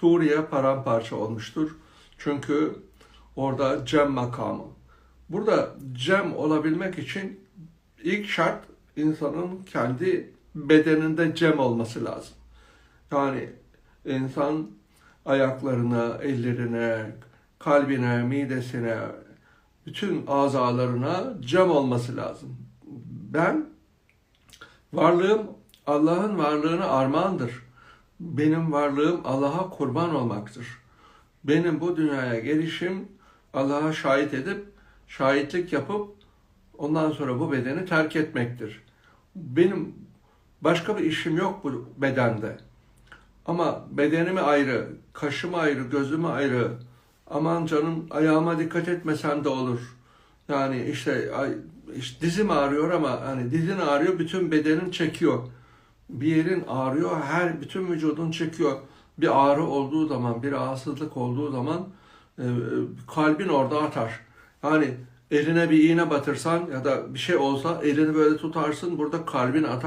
Suriye paramparça olmuştur. Çünkü orada cem makamı. Burada cem olabilmek için ilk şart insanın kendi bedeninde cem olması lazım. Yani insan ayaklarına, ellerine, kalbine, midesine, bütün azalarına cem olması lazım. Ben varlığım Allah'ın varlığına armağandır. Benim varlığım Allah'a kurban olmaktır. Benim bu dünyaya gelişim Allah'a şahit edip, şahitlik yapıp ondan sonra bu bedeni terk etmektir. Benim başka bir işim yok bu bedende. Ama bedenimi ayrı, kaşımı ayrı, gözümü ayrı, aman canım ayağıma dikkat etmesen de olur. Yani işte, işte dizim ağrıyor ama hani dizin ağrıyor bütün bedenin çekiyor. Bir yerin ağrıyor her bütün vücudun çekiyor. Bir ağrı olduğu zaman, bir rahatsızlık olduğu zaman e, kalbin orada atar. Yani eline bir iğne batırsan ya da bir şey olsa elini böyle tutarsın burada kalbin atar.